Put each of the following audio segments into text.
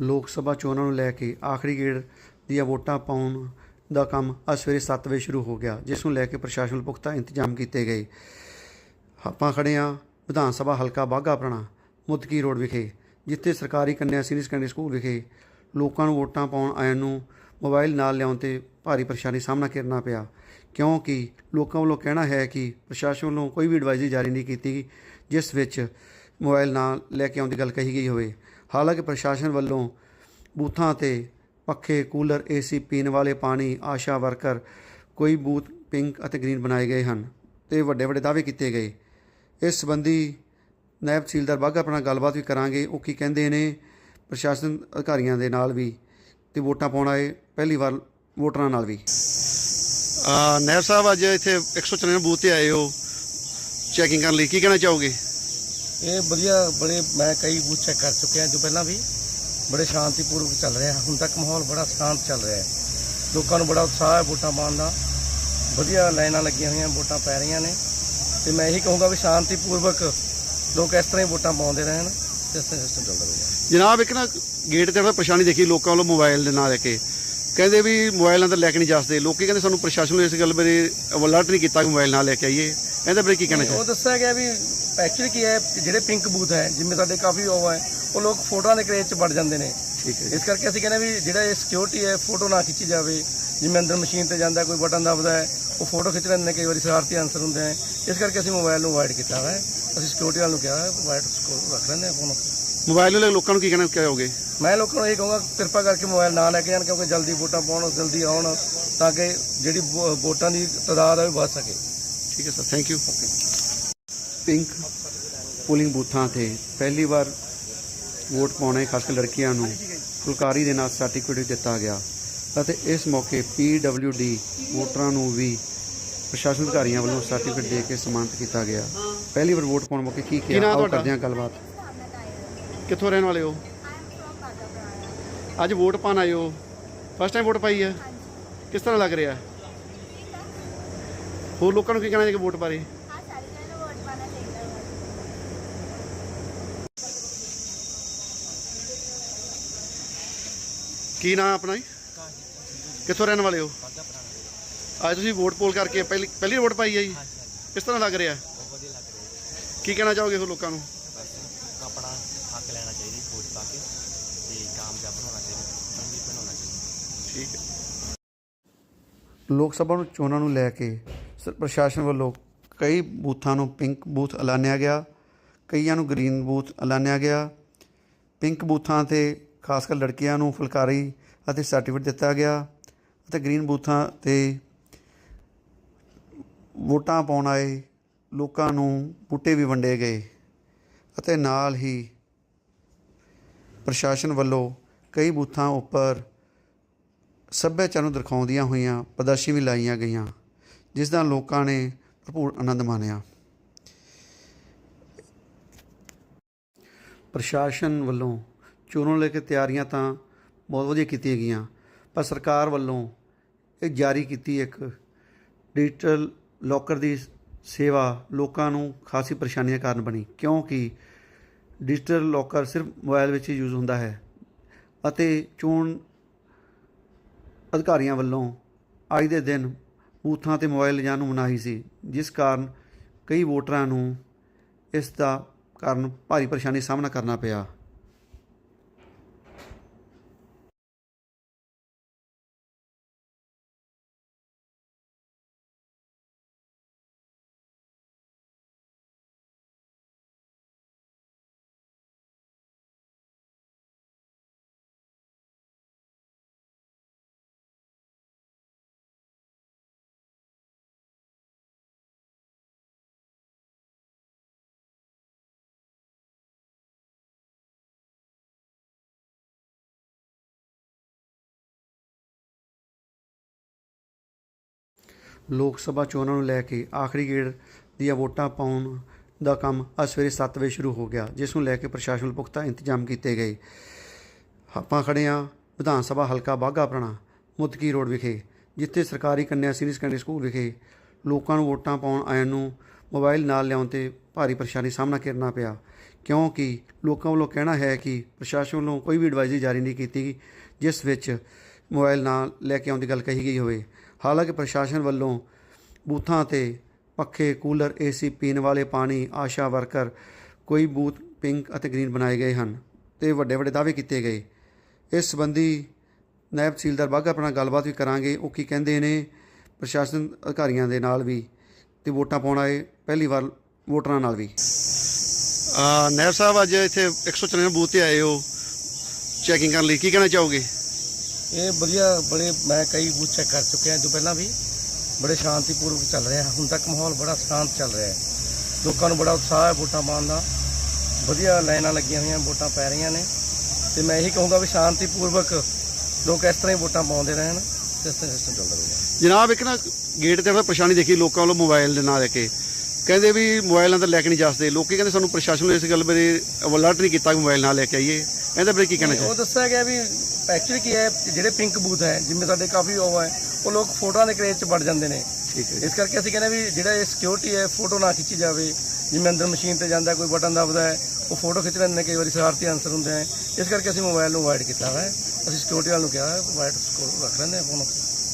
ਲੋਕ ਸਭਾ ਚੋਣਾਂ ਨੂੰ ਲੈ ਕੇ ਆਖਰੀ ਗੇੜ ਦੀਆਂ ਵੋਟਾਂ ਪਾਉਣ ਦਾ ਕੰਮ ਅੱਜ ਸਵੇਰੇ 7 ਵਜੇ ਸ਼ੁਰੂ ਹੋ ਗਿਆ, ਜਿਸ ਨੂੰ ਲੈ ਕੇ ਪ੍ਰਸ਼ਾਸਨ ਵੱਲੋਂ ਪੁਖਤਾ ਇੰਤਜ਼ਾਮ ਕੀਤੇ ਗਏ। ਆਪਾਂ ਖੜੇ ਹਾਂ ਵਿਧਾਨ ਸਭਾ ਹਲਕਾ ਬਾਘਾ ਪ੍ਰਣਾ, ਮੁੱਦਕੀ ਰੋਡ ਵਿਖੇ, ਜਿੱਥੇ ਸਰਕਾਰੀ ਕੰਨਿਆ ਸੀਨੀਅਰ ਸੈਕੰਡਰੀ ਸਕੂਲ ਵਿਖੇ ਲੋਕਾਂ ਨੂੰ ਵੋਟਾਂ ਪਾਉਣ ਆਇਆਂ ਨੂੰ ਮੋਬਾਈਲ ਨਾਲ ਲਿਆਉਣ ਤੇ ਭਾਰੀ ਪਰੇਸ਼ਾਨੀ ਸਾਹਮਣਾ ਕਰਨਾ ਪਿਆ। ਕਿਉਂਕਿ ਲੋਕਾਂ ਵੱਲੋਂ ਕਹਿਣਾ ਹੈ ਕਿ ਪ੍ਰਸ਼ਾਸਨ ਵੱਲੋਂ ਕੋਈ ਵੀ ਐਡਵਾਈਜ਼ਰੀ ਜਾਰੀ ਨਹੀਂ ਕੀਤੀ, ਜਿਸ ਵਿੱਚ ਮੋਬਾਈਲ ਨਾਲ ਲੈ ਕੇ ਆਉਣ ਦੀ ਗੱਲ ਕਹੀ ਗਈ ਹੋਵੇ। ਹਾਲਾਂਕਿ ਪ੍ਰਸ਼ਾਸਨ ਵੱਲੋਂ ਬੂਥਾਂ ਤੇ ਪੱਖੇ, ਕੂਲਰ, ਏਸੀ, ਪੀਣ ਵਾਲੇ ਪਾਣੀ, ਆਸ਼ਾ ਵਰਕਰ, ਕੋਈ ਬੂਥ ਪਿੰਕ ਅਤੇ ਗ੍ਰੀਨ ਬਣਾਏ ਗਏ ਹਨ ਤੇ ਵੱਡੇ ਵੱਡੇ ਦਾਅਵੇ ਕੀਤੇ ਗਏ। ਇਸ ਸੰਬੰਧੀ ਨਾਇਬ ਤਹਿਸੀਲਦਾਰ ਬਾਘਾ ਆਪਣਾ ਗੱਲਬਾਤ ਵੀ ਕਰਾਂਗੇ। ਉਹ ਕੀ ਕਹਿੰਦੇ ਨੇ, ਪ੍ਰਸ਼ਾਸਨ ਅਧਿਕਾਰੀਆਂ ਦੇ ਨਾਲ ਵੀ ਤੇ ਵੋਟਾਂ ਪਾਉਣ ਆਏ, ਪਹਿਲੀ ਵਾਰ ਵੋਟਰਾਂ ਨਾਲ ਵੀ। ਆ ਨਾਇਬ ਸਾਹਿਬ, ਅੱਜ ਇੱਥੇ 194 ਬੂਥ ਤੇ ਆਏ ਹੋ। ਚੈਕਿੰਗ ਕਰਨ ਲਈ ਕੀ ਕਹਿਣਾ ਚਾਹੋਗੇ? ਇਹ ਵਧੀਆ ਬੜੇ ਮੈਂ ਕਈ ਬੂਥ ਚੈੱਕ ਕਰ ਚੁੱਕਿਆ ਜੋ ਪਹਿਲਾਂ ਵੀ ਬੜੇ ਸ਼ਾਂਤੀਪੂਰਵਕ ਚੱਲ ਰਿਹਾ ਹੁਣ ਤੱਕ ਮਾਹੌਲ ਬੜਾ ਸ਼ਾਂਤ ਚੱਲ ਰਿਹਾ ਹੈ। ਲੋਕਾਂ ਨੂੰ ਬੜਾ ਉਤਸ਼ਾਹ ਹੈ ਵੋਟਾਂ ਪਾਉਣ ਦਾ। ਵਧੀਆ ਲਾਈਨਾਂ ਲੱਗੀਆਂ ਹੋਈਆਂ ਵੋਟਾਂ ਪੈ ਰਹੀਆਂ ਨੇ। ਤੇ ਮੈਂ ਇਹੀ ਕਹੂੰਗਾ ਵੀ ਸ਼ਾਂਤੀਪੂਰਵਕ ਲੋਕ ਇਸ ਤਰ੍ਹਾਂ ਹੀ ਵੋਟਾਂ ਪਾਉਂਦੇ ਰਹਿਣ ਤੇ ਇਸ ਤਰ੍ਹਾਂ ਸਿਸਟਮ ਚੱਲਦਾ ਰਹੇ। ਜਨਾਬ ਇੱਕ ਨਾ ਗੇਟ ਤੇ ਆਪਾਂ ਪਰੇਸ਼ਾਨੀ ਦੇਖੀ ਲੋਕਾਂ ਵੱਲੋਂ ਮੋਬਾਈਲ ਦੇ ਨਾਲ ਲੈ ਕੇ। ਕਹਿੰਦੇ ਵੀ ਮੋਬਾਈਲ ਅੰਦਰ ਲੈ ਕੇ ਨਹੀਂ ਜਾ ਸਕਦੇ। ਲੋਕੀ ਕਹਿੰਦੇ ਸਾਨੂੰ ਪ੍ਰਸ਼ਾਸਨ ਨੇ ਇਸ ਗੱਲ ਬਾਰੇ ਅਲਰਟ ਨਹੀਂ ਕੀਤਾ ਕਿ ਮੋਬਾਈਲ ਨਾਲ ਲੈ ਕੇ ਆਈਏ। ਇਹਦੇ ਬਾਰੇ ਕੀ ਕਹਿਣਾ ਉਹ ਚਾਹੀਦਾ ਦੱਸਿਆ ਗਿਆ ਵੀ ਐਕਚੁਅਲੀ ਕੀ ਹੈ ਜਿਹੜੇ ਪਿੰਕ ਬੂਥ ਹੈ ਜਿਵੇਂ ਸਾਡੇ ਕਾਫੀ ਉਹ ਹੈ ਉਹ ਲੋਕ ਫੋਟੋਆਂ ਦੇ ਕਰੇਜ 'ਚ ਵੜ ਜਾਂਦੇ ਨੇ। ਠੀਕ ਹੈ ਇਸ ਕਰਕੇ ਅਸੀਂ ਕਹਿੰਦੇ ਵੀ ਜਿਹੜਾ ਇਹ ਸਿਕਿਉਰਿਟੀ ਹੈ ਫੋਟੋ ਨਾ ਖਿੱਚੀ ਜਾਵੇ। ਜਿਵੇਂ ਅੰਦਰ ਮਸ਼ੀਨ ਤੇ ਜਾਂਦਾ ਕੋਈ ਬਟਨ ਦਬਦਾ ਹੈ ਉਹ ਫੋਟੋ ਖਿੱਚ ਲੈਂਦੇ ਨੇ ਕਈ ਵਾਰੀ ਸ਼ਰਾਰਤੀ ਆਨਸਰ ਹੁੰਦੇ ਹੈ ਇਸ ਕਰਕੇ ਅਸੀਂ ਮੋਬਾਈਲ ਨੂੰ ਅਵਾਇਡ ਕੀਤਾ ਹੋਇਆ ਹੈ। ਅਸੀਂ ਸਿਕਿਉਰਿਟੀ ਵਾਲ ਨੂੰ ਕਿਹਾ ਹੈ ਅਵਾਇਡ ਰੱਖ ਲੈਂਦੇ ਹਾਂ ਫੋਨ ਮੋਬਾਈਲ ਨੂੰ ਲੈ ਕੇ ਲੋਕਾਂ ਨੂੰ ਕੀ ਕਹਿਣਾ ਚਾਹੋਗੇ ਮੈਂ ਲੋਕਾਂ ਨੂੰ ਇਹ ਕਹੂੰਗਾ ਕਿਰਪਾ ਕਰਕੇ ਮੋਬਾਈਲ ਨਾ ਲੈ ਕੇ ਜਾਣ ਕਿਉਂਕਿ ਜਲਦੀ ਵੋਟਾਂ ਪਾਉਣ ਜਲਦੀ ਆਉਣ ਤਾਂ ਕਿ ਜਿਹੜੀ ਵੋਟਾਂ ਦੀ ਤਾਦਾਦ ਹੈ ਉਹ ਵੱਧ ਸਕੇ। ਠੀਕ ਹੈ sir thank you pink polling ਬੂਥਾਂ ਤੇ ਪਹਿਲੀ ਵਾਰ ਵੋਟ ਪਾਉਣੇ ਖਾਸ ਕਰ ਲੜਕੀਆਂ ਨੂੰ ਫੁਲਕਾਰੀ ਦੇ ਨਾਲ ਸਰਟੀਫਿਕੇਟ ਦਿੱਤਾ ਗਿਆ। ਅਤੇ ਇਸ ਮੌਕੇ ਡੀ ਵੋਟਰਾਂ ਨੂੰ ਵੀ ਪ੍ਰਸ਼ਾਸਨ ਅਧਿਕਾਰੀਆਂ ਵੱਲੋਂ ਸਰਟੀਫਿਕੇਟ ਦੇ ਕੇ ਸਨਮਾਨਿਤ ਕੀਤਾ ਗਿਆ। ਪਹਿਲੀ ਵਾਰ ਵੋਟ ਪਾਉਣ ਮੌਕੇ ਕੀ ਕਿਹਾ? ਆਓ ਕਰਦੇ ਹਾਂ ਗੱਲਬਾਤ। ਕਿੱਥੋਂ ਰਹਿਣ ਵਾਲੇ ਹੋ? ਅੱਜ ਵੋਟ ਪਾਣ ਆਏ ਹੋ। ਫਸਟ ਟਾਈਮ ਵੋਟ ਪਾਈ ਹੈ? ਕਿਸ ਤਰ੍ਹਾਂ ਲੱਗ ਰਿਹਾ? ਹੋਰ ਲੋਕਾਂ ਨੂੰ ਕੀ ਕਹਿਣਾ ਚਾਹੀਦਾ ਵੋਟ ਬਾਰੇ? ਕੀ ਨਾਂ ਆਪਣਾ ਜੀ? ਕਿੱਥੋਂ ਰਹਿਣ ਵਾਲੇ ਹੋ? ਅੱਜ ਤੁਸੀਂ ਵੋਟ ਪੋਲ ਕਰਕੇ ਪਹਿਲੀ ਪਹਿਲੀ ਵੋਟ ਪਾਈ ਹੈ ਜੀ? ਕਿਸ ਤਰ੍ਹਾਂ ਲੱਗ ਰਿਹਾ? ਕੀ ਕਹਿਣਾ ਚਾਹੋਗੇ ਹੋਰ ਲੋਕਾਂ ਨੂੰ? ਆਪਣਾ ਹੱਕ ਲੈਣਾ ਚਾਹੀਦਾ ਵੋਟ ਪਾ ਕੇ ਤੇ ਕਾਮਯਾਬ ਬਣਾਉਣਾ ਚਾਹੀਦਾ ਚੰਗੀ ਬਣਾਉਣਾ ਚਾਹੀਦਾ ਠੀਕ ਹੈ। ਲੋਕ ਸਭਾ ਨੂੰ ਚੋਣਾਂ ਨੂੰ ਲੈ ਕੇ ਸ- ਪ੍ਰਸ਼ਾਸਨ ਵੱਲੋਂ ਕਈ ਬੂਥਾਂ ਨੂੰ ਪਿੰਕ ਬੂਥ ਐਲਾਨਿਆ ਗਿਆ, ਕਈਆਂ ਨੂੰ ਗ੍ਰੀਨ ਬੂਥ ਐਲਾਨਿਆ ਗਿਆ। ਪਿੰਕ ਬੂਥਾਂ ਤੇ ਖਾਸ ਕਰ ਲੜਕੀਆਂ ਨੂੰ ਫੁਲਕਾਰੀ ਅਤੇ ਸਰਟੀਫਿਕੇਟ ਦਿੱਤਾ ਗਿਆ ਅਤੇ ਗ੍ਰੀਨ ਬੂਥਾਂ ਤੇ ਵੋਟਾਂ ਪਾਉਣ ਆਏ ਲੋਕਾਂ ਨੂੰ ਬੂਟੇ ਵੀ ਵੰਡੇ ਗਏ ਅਤੇ ਨਾਲ ਹੀ ਪ੍ਰਸ਼ਾਸਨ ਵੱਲੋਂ ਕਈ ਬੂਥਾਂ ਉੱਪਰ ਸੱਭਿਆਚਾਰ ਨੂੰ ਦਿਖਾਉਂਦੀਆਂ ਹੋਈਆਂ ਪ੍ਰਦਰਸ਼ਨੀ ਵੀ ਲਾਈਆਂ ਗਈਆਂ, ਜਿਸ ਦਾ ਲੋਕਾਂ ਨੇ ਭਰਪੂਰ ਆਨੰਦ ਮਾਣਿਆ। ਪ੍ਰਸ਼ਾਸਨ ਵੱਲੋਂ ਚੋਣਾਂ ਲੈ ਕੇ ਤਿਆਰੀਆਂ ਤਾਂ ਬਹੁਤ ਵਧੀਆ ਕੀਤੀਆਂ ਗਈਆਂ, ਪਰ ਸਰਕਾਰ ਵੱਲੋਂ ਇਹ ਜਾਰੀ ਕੀਤੀ ਇੱਕ ਡਿਜੀਟਲ ਲੋਕਰ ਦੀ ਸੇਵਾ ਲੋਕਾਂ ਨੂੰ ਖਾਸੀ ਪਰੇਸ਼ਾਨੀਆਂ ਕਾਰਨ ਬਣੀ, ਕਿਉਂਕਿ ਡਿਜੀਟਲ ਲੋਕਰ ਸਿਰਫ ਮੋਬਾਈਲ ਵਿੱਚ ਹੀ ਯੂਜ਼ ਹੁੰਦਾ ਹੈ ਅਤੇ ਚੋਣ ਅਧਿਕਾਰੀਆਂ ਵੱਲੋਂ ਅੱਜ ਦੇ ਦਿਨ ਬੂਥਾਂ ਤੇ ਮੋਬਾਈਲ ਲਿਜਾਣ ਨੂੰ ਮਨਾਹੀ ਸੀ, ਜਿਸ ਕਾਰਨ ਕਈ ਵੋਟਰਾਂ ਨੂੰ ਇਸ ਦਾ ਕਾਰਨ ਭਾਰੀ ਪਰੇਸ਼ਾਨੀ ਦਾ ਸਾਹਮਣਾ ਕਰਨਾ ਪਿਆ। ਲੋਕ ਸਭਾ ਚੋਣਾਂ ਨੂੰ ਲੈ ਕੇ ਆਖਰੀ ਗੇੜ ਦੀਆਂ ਵੋਟਾਂ ਪਾਉਣ ਦਾ ਕੰਮ ਅੱਜ ਸਵੇਰੇ 7 ਵਜੇ ਸ਼ੁਰੂ ਹੋ ਗਿਆ, ਜਿਸ ਨੂੰ ਲੈ ਕੇ ਪ੍ਰਸ਼ਾਸਨ ਵੱਲੋਂ ਪੁਖਤਾ ਇੰਤਜ਼ਾਮ ਕੀਤੇ ਗਏ। ਆਪਾਂ ਖੜੇ ਹਾਂ ਵਿਧਾਨ ਸਭਾ ਹਲਕਾ ਬਾਘਾ ਪ੍ਰਣਾ ਮੁਤਕੀ ਰੋਡ ਵਿਖੇ, ਜਿੱਥੇ ਸਰਕਾਰੀ ਕੰਨਿਆ ਸੀਨੀਅਰ ਸੈਕੰਡਰੀ ਸਕੂਲ ਵਿਖੇ ਲੋਕਾਂ ਨੂੰ ਵੋਟਾਂ ਪਾਉਣ ਆਇਆਂ ਨੂੰ ਮੋਬਾਈਲ ਨਾਲ ਲਿਆਉਣ ਤੇ ਭਾਰੀ ਪਰੇਸ਼ਾਨੀ ਸਾਹਮਣਾ ਕਰਨਾ ਪਿਆ, ਕਿਉਂਕਿ ਲੋਕਾਂ ਵੱਲੋਂ ਕਹਿਣਾ ਹੈ ਕਿ ਪ੍ਰਸ਼ਾਸਨ ਵੱਲੋਂ ਕੋਈ ਵੀ ਐਡਵਾਈਜ਼ਰੀ ਜਾਰੀ ਨਹੀਂ ਕੀਤੀ ਜਿਸ ਵਿੱਚ ਮੋਬਾਈਲ ਨਾਲ ਲੈ ਕੇ ਆਉਣ ਦੀ ਗੱਲ ਕਹੀ ਗਈ ਹੋਵੇ। ਹਾਲਾਂਕਿ ਪ੍ਰਸ਼ਾਸਨ ਵੱਲੋਂ ਬੂਥਾਂ ਤੇ ਪੱਖੇ, ਕੂਲਰ, ਏਸੀ, ਪੀਣ ਵਾਲੇ ਪਾਣੀ, ਆਸ਼ਾ ਵਰਕਰ, ਕੋਈ ਬੂਥ ਪਿੰਕ ਅਤੇ ਗ੍ਰੀਨ ਬਣਾਏ ਗਏ ਹਨ ਤੇ ਵੱਡੇ ਵੱਡੇ ਦਾਅਵੇ ਕੀਤੇ ਗਏ। ਇਸ ਸੰਬੰਧੀ ਨਾਇਬ ਤਹਿਸੀਲਦਾਰ ਬਾਘਾ ਆਪਣਾ ਗੱਲਬਾਤ ਵੀ ਕਰਾਂਗੇ। ਉਹ ਕੀ ਕਹਿੰਦੇ ਨੇ, ਪ੍ਰਸ਼ਾਸਨ ਅਧਿਕਾਰੀਆਂ ਦੇ ਨਾਲ ਵੀ ਤੇ ਵੋਟਾਂ ਪਾਉਣ ਆਏ, ਪਹਿਲੀ ਵਾਰ ਵੋਟਰਾਂ ਨਾਲ ਵੀ। ਨਾਇਬ ਸਾਹਿਬ, ਅੱਜ ਇੱਥੇ 194 ਬੂਥ ਤੇ ਆਏ ਹੋ। ਚੈਕਿੰਗ ਕਰਨ ਲਈ ਕੀ ਕਹਿਣਾ ਚਾਹੋਗੇ? ਇਹ ਵਧੀਆ ਬੜੇ, ਮੈਂ ਕਈ ਬੂਥ ਚੈੱਕ ਕਰ ਚੁੱਕਿਆ ਜੋ ਪਹਿਲਾਂ ਵੀ ਬੜੇ ਸ਼ਾਂਤੀਪੂਰਵਕ ਚੱਲ ਰਿਹਾ ਹੁਣ ਤੱਕ ਮਾਹੌਲ ਬੜਾ ਸ਼ਾਂਤ ਚੱਲ ਰਿਹਾ ਹੈ। ਲੋਕਾਂ ਨੂੰ ਬੜਾ ਉਤਸ਼ਾਹ ਹੈ ਵੋਟਾਂ ਪਾਉਣ ਦਾ। ਵਧੀਆ ਲਾਈਨਾਂ ਲੱਗੀਆਂ ਹੋਈਆਂ, ਵੋਟਾਂ ਪੈ ਰਹੀਆਂ ਨੇ। ਤੇ ਮੈਂ ਇਹੀ ਕਹੂੰਗਾ ਵੀ ਸ਼ਾਂਤੀਪੂਰਵਕ ਲੋਕ ਇਸ ਤਰ੍ਹਾਂ ਹੀ ਵੋਟਾਂ ਪਾਉਂਦੇ ਰਹਿਣ, ਤੇ ਇਸ ਤਰ੍ਹਾਂ ਸਿਸਟਮ ਚੱਲਦਾ ਰਹੇ। ਜਨਾਬ, ਇੱਕ ਨਾ ਗੇਟ ਤੇ ਆਪਾਂ ਪਰੇਸ਼ਾਨੀ ਦੇਖੀ, ਲੋਕਾਂ ਵੱਲੋਂ ਮੋਬਾਈਲ ਦੇ ਨਾਲ ਲੈ ਕੇ। ਕਹਿੰਦੇ ਵੀ ਮੋਬਾਈਲ ਤਾਂ ਲੈ ਕੇ ਨਹੀਂ ਜਾ ਸਕਦੇ। ਲੋਕੀ ਕਹਿੰਦੇ ਸਾਨੂੰ ਪ੍ਰਸ਼ਾਸਨ ਨੇ ਇਸ ਗੱਲ ਬਾਰੇ ਅਲਰਟ ਨਹੀਂ ਕੀਤਾ ਕਿ ਮੋਬਾਈਲ ਨਾਲ ਲੈ ਕੇ ਆਈਏ। ਇਹਦੇ ਬਾਰੇ ਕੀ ਕਹਿਣਾ ਉਹ ਚਾਹੀਦਾ ਦੱਸਿਆ ਗਿਆ ਵੀ ਐਕਚੁਅਲੀ ਕੀ ਹੈ ਜਿਹੜੇ ਪਿੰਕ ਬੂਥ ਹੈ ਜਿਵੇਂ ਸਾਡੇ ਕਾਫੀ ਉਹ ਹੈ ਉਹ ਲੋਕ ਫੋਟੋਆਂ ਦੇ ਕਰੇਜ਼ 'ਚ ਵੜ ਜਾਂਦੇ ਨੇ। ਠੀਕ ਹੈ ਇਸ ਕਰਕੇ ਅਸੀਂ ਕਹਿੰਦੇ ਵੀ ਜਿਹੜਾ ਇਹ ਸਿਕਿਉਰਿਟੀ ਹੈ ਫੋਟੋ ਨਾ ਖਿੱਚੀ ਜਾਵੇ। ਜਿਵੇਂ ਅੰਦਰ ਮਸ਼ੀਨ ਤੇ ਜਾਂਦਾ ਕੋਈ ਬਟਨ ਦਬਦਾ ਹੈ ਉਹ ਫੋਟੋ ਖਿੱਚ ਲੈਂਦੇ ਨੇ ਕਈ ਵਾਰੀ ਸ਼ਰਾਰਤੀ ਆਨਸਰ ਹੁੰਦੇ ਹੈ। ਇਸ ਕਰਕੇ ਅਸੀਂ ਮੋਬਾਈਲ ਨੂੰ ਅਵਾਇਡ ਕੀਤਾ ਹੋਇਆ ਹੈ। ਅਸੀਂ ਸਿਕਿਉਰਿਟੀ ਵਾਲ ਨੂੰ ਕਿਹਾ ਹੈ ਅਵਾਇਡ ਰੱਖ ਲੈਂਦੇ ਫੋਨ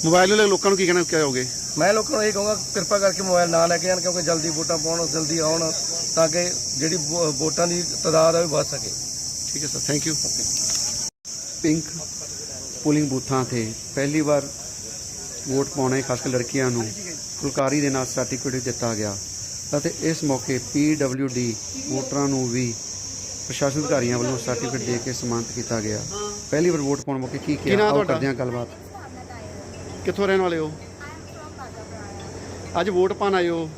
ਮੋਬਾਈਲ ਨੂੰ। ਲੈ ਕੇ ਲੋਕਾਂ ਨੂੰ ਕੀ ਕਹਿਣਾ ਚਾਹੋਗੇ ਮੈਂ ਲੋਕਾਂ ਨੂੰ ਇਹ ਕਹੂੰਗਾ ਕਿਰਪਾ ਕਰਕੇ ਮੋਬਾਈਲ ਨਾ ਲੈ ਕੇ ਜਾਣ ਕਿਉਂਕਿ ਜਲਦੀ ਵੋਟਾਂ ਪਾਉਣ ਜਲਦੀ ਆਉਣ ਤਾਂ ਕਿ ਜਿਹੜੀ ਵੋਟਾਂ ਦੀ ਤਾਦਾਦ ਹੈ ਉਹ ਵੱਧ ਸਕੇ। ਠੀਕ ਹੈ sir thank you pink polling ਬੂਥਾਂ ਤੇ ਪਹਿਲੀ ਵਾਰ ਵੋਟ ਪਾਉਣੇ ਖਾਸ ਕਰ ਲੜਕੀਆਂ ਨੂੰ ਫੁਲਕਾਰੀ ਦੇ ਨਾਲ ਸਰਟੀਫਿਕੇਟ ਦਿੱਤਾ ਗਿਆ ਅਤੇ ਇਸ ਮੌਕੇ ਡੀ ਵੋਟਰਾਂ ਨੂੰ ਵੀ ਪ੍ਰਸ਼ਾਸਨ ਅਧਿਕਾਰੀਆਂ ਵੱਲੋਂ ਸਰਟੀਫਿਕੇਟ ਦੇ ਕੇ ਸਨਮਾਨਿਤ ਕੀਤਾ ਗਿਆ। ਪਹਿਲੀ ਵਾਰ ਵੋਟ ਪਾਉਣ ਮੌਕੇ ਕੀ ਕਿਹਾ? ਆਓ ਕਰਦੇ ਹਾਂ ਗੱਲਬਾਤ। ਕਿੱਥੋਂ ਰਹਿਣ ਵਾਲੇ ਹੋ? ਅੱਜ ਵੋਟ ਪਾਣ ਆਏ ਹੋ।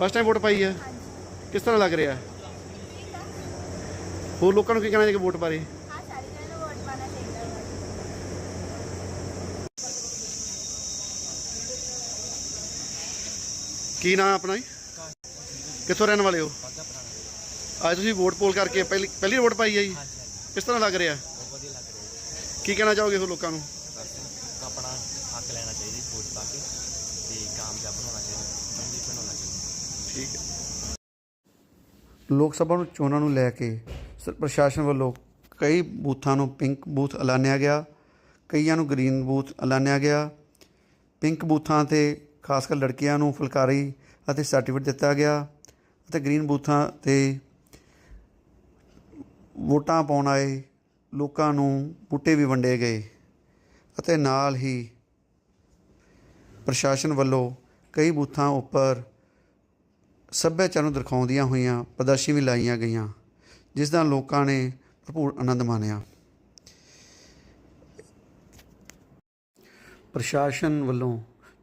ਫਸਟ ਟਾਈਮ ਵੋਟ ਪਾਈ ਹੈ? ਕਿਸ ਤਰ੍ਹਾਂ ਲੱਗ ਰਿਹਾ? ਆ ਹੋਰ ਲੋਕਾਂ ਨੂੰ ਕੀ ਕਹਿਣਾ ਚਾਹੀਦਾ ਵੋਟ ਬਾਰੇ? ਹਾਂ ਸਾਰੀ ਜਣੇ ਨੂੰ ਵੋਟ ਪਾਣਾ ਚਾਹੀਦਾ ਵਾ ਕੀ ਨਾਮ ਆਪਣਾ ਜੀ? ਕਿੱਥੋਂ ਰਹਿਣ ਵਾਲੇ ਹੋ? ਬਾਗਾ ਪੁਰਾਣਾ ਅੱਜ ਤੁਸੀਂ ਵੋਟ ਪੋਲ ਕਰਕੇ ਪਹਿਲੀ ਪਹਿਲੀ ਵੋਟ ਪਾਈ ਹੈ ਜੀ? ਹਾਂਜੀ ਹਾਂਜੀ। ਕਿਸ ਤਰ੍ਹਾਂ ਲੱਗ ਰਿਹਾ? ਬਹੁਤ ਵਧੀਆ ਲੱਗ ਰਿਹਾ ਜੀ। ਕੀ ਕਹਿਣਾ ਚਾਹੋਗੇ ਹੋਰ ਲੋਕਾਂ ਨੂੰ? ਬਸ ਆਪਣਾ ਹੱਕ ਲੈਣਾ ਚਾਹੀਦਾ ਜੀ ਵੋਟ ਪਾ ਕੇ ਤੇ ਕਾਮਯਾਬ ਬਣਾਉਣਾ ਚਾਹੀਦਾ ਚੰਗੀ ਬਣਾਉਣਾ ਚਾਹੀਦਾ। ਠੀਕ ਹੈ। ਲੋਕ ਸਭਾ ਨੂੰ ਚੋਣਾਂ ਨੂੰ ਲੈ ਕੇ ਪ੍ਰਸ਼ਾਸਨ ਵੱਲੋਂ ਕਈ ਬੂਥਾਂ ਨੂੰ ਪਿੰਕ ਬੂਥ ਐਲਾਨਿਆ ਗਿਆ, ਕਈਆਂ ਨੂੰ ਗ੍ਰੀਨ ਬੂਥ ਐਲਾਨਿਆ ਗਿਆ। ਪਿੰਕ ਬੂਥਾਂ ਤੇ ਖਾਸ ਕਰ ਲੜਕੀਆਂ ਨੂੰ ਫੁਲਕਾਰੀ ਅਤੇ ਸਰਟੀਫਿਕੇਟ ਦਿੱਤਾ ਗਿਆ ਅਤੇ ਗ੍ਰੀਨ ਬੂਥਾਂ ਤੇ ਵੋਟਾਂ ਪਾਉਣ ਆਏ ਲੋਕਾਂ ਨੂੰ ਬੂਟੇ ਵੀ ਵੰਡੇ ਗਏ ਅਤੇ ਨਾਲ ਹੀ ਪ੍ਰਸ਼ਾਸਨ ਵੱਲੋਂ ਕਈ ਬੂਥਾਂ ਉੱਪਰ ਸੱਭਿਆਚਾਰ ਨੂੰ ਦਿਖਾਉਂਦੀਆਂ ਹੋਈਆਂ ਪ੍ਰਦਰਸ਼ਨੀ ਵੀ ਲਾਈਆਂ ਗਈਆਂ। ਜਿਸ ਦਾ ਲੋਕਾਂ ਨੇ ਭਰਪੂਰ ਆਨੰਦ ਮਾਣਿਆ। ਪ੍ਰਸ਼ਾਸਨ ਵੱਲੋਂ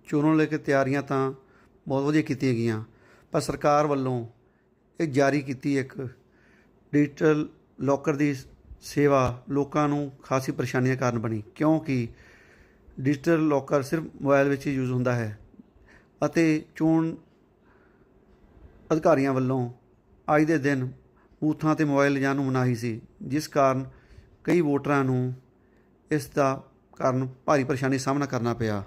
ਚੋਣਾਂ ਲੈ ਕੇ ਤਿਆਰੀਆਂ ਤਾਂ ਬਹੁਤ ਵਧੀਆ ਕੀਤੀਆਂ ਗਈਆਂ, ਪਰ ਸਰਕਾਰ ਵੱਲੋਂ ਇਹ ਜਾਰੀ ਕੀਤੀ ਇੱਕ ਡਿਜੀਟਲ ਲੋਕਰ ਦੀ ਸੇਵਾ ਲੋਕਾਂ ਨੂੰ ਖਾਸੀ ਪਰੇਸ਼ਾਨੀਆਂ ਕਾਰਨ ਬਣੀ, ਕਿਉਂਕਿ ਡਿਜੀਟਲ ਲੋਕਰ ਸਿਰਫ ਮੋਬਾਈਲ ਵਿੱਚ ਹੀ ਯੂਜ਼ ਹੁੰਦਾ ਹੈ ਅਤੇ ਚੋਣ ਅਧਿਕਾਰੀਆਂ ਵੱਲੋਂ ਅੱਜ ਦੇ ਦਿਨ ਬੂਥਾਂ ਤੇ ਮੋਬਾਈਲ ਲਿਜਾਣ ਨੂੰ ਮਨਾਹੀ ਸੀ, ਜਿਸ ਕਾਰਨ ਕਈ ਵੋਟਰਾਂ ਨੂੰ ਇਸ ਦਾ ਕਾਰਨ ਭਾਰੀ ਪਰੇਸ਼ਾਨੀ ਸਾਹਮਣਾ ਕਰਨਾ ਪਿਆ।